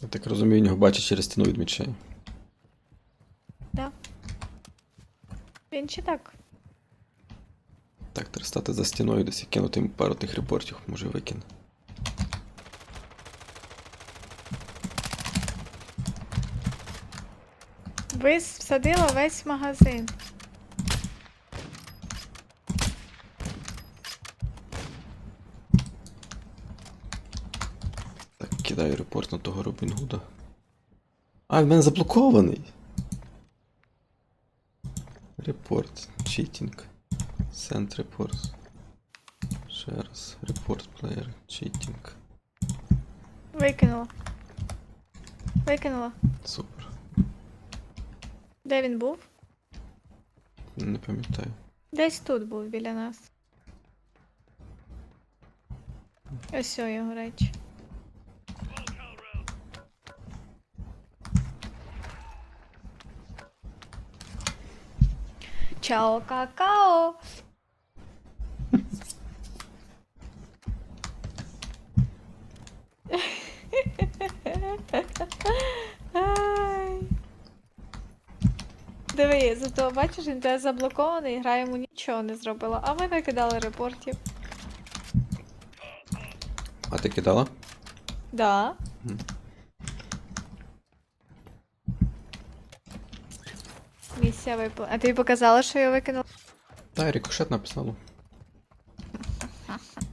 Я так розумію, він його бачить через стіну від відмічає. Да. Він чи так? Так, треба стати за стіною десь і кинути йому пару тих репортів, може викине. Ви всадила весь магазин. Так, кидаю репорт на того Робін Гуда. А, він мене заблокований. Репорт. Читінг. Send report. Ще раз. Report player. Cheating. Викинула. Викинула. Супер. Де він був? Не пам'ятаю. Десь тут був біля нас. Ось його речі. Чао, какао! Ай. Диви, зато бачиш, він тебе заблокований, гра йому нічого не зробила, а ми накидали репортів. А ти кидала? Да. Мгм. Місія випала. А тобі показала, що я викинула? Та рикошет написала.